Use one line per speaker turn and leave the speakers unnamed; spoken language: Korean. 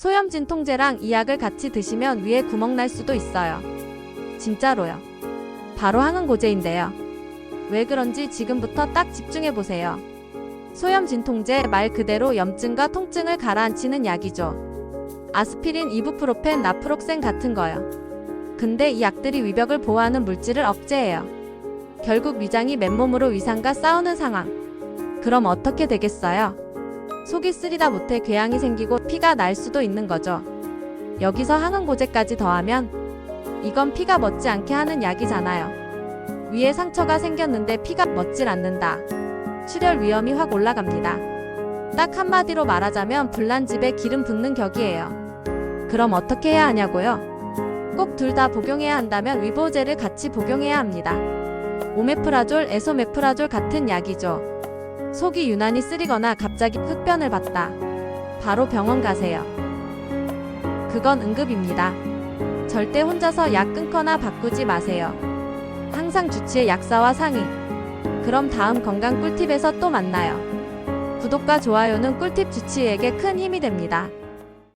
소염 진통제랑 이 약을 같이 드시면 위에 구멍 날 수도 있어요. 진짜로요. 바로 항응고제인데요. 왜 그런지 지금부터 딱 집중해 보세요. 소염 진통제 말 그대로 염증과 통증을 가라앉히는 약이죠. 아스피린, 이부프로펜, 나프록센 같은 거요. 근데 이 약들이 위벽을 보호하는 물질을 억제해요. 결국 위장이 맨몸으로 위상과 싸우는 상황. 그럼 어떻게 되겠어요? 속이 쓰리다 못해 궤양이 생기고 피가 날 수도 있는 거죠. 여기서 항응고제까지 더하면 이건 피가 멎지 않게 하는 약이잖아요. 위에 상처가 생겼는데 피가 멎질 않는다. 출혈 위험이 확 올라갑니다. 딱 한마디로 말하자면 불난 집에 기름 붓는 격이에요. 그럼 어떻게 해야 하냐고요? 꼭 둘 다 복용해야 한다면 위보제를 같이 복용해야 합니다. 오메프라졸, 에소메프라졸 같은 약이죠. 속이 유난히 쓰리거나 갑자기 흡변을 봤다. 바로 병원 가세요. 그건 응급입니다. 절대 혼자서 약 끊거나 바꾸지 마세요. 항상 주치의 약사와 상의. 그럼 다음 건강 꿀팁에서 또 만나요. 구독과 좋아요는 꿀팁 주치의에게 큰 힘이 됩니다.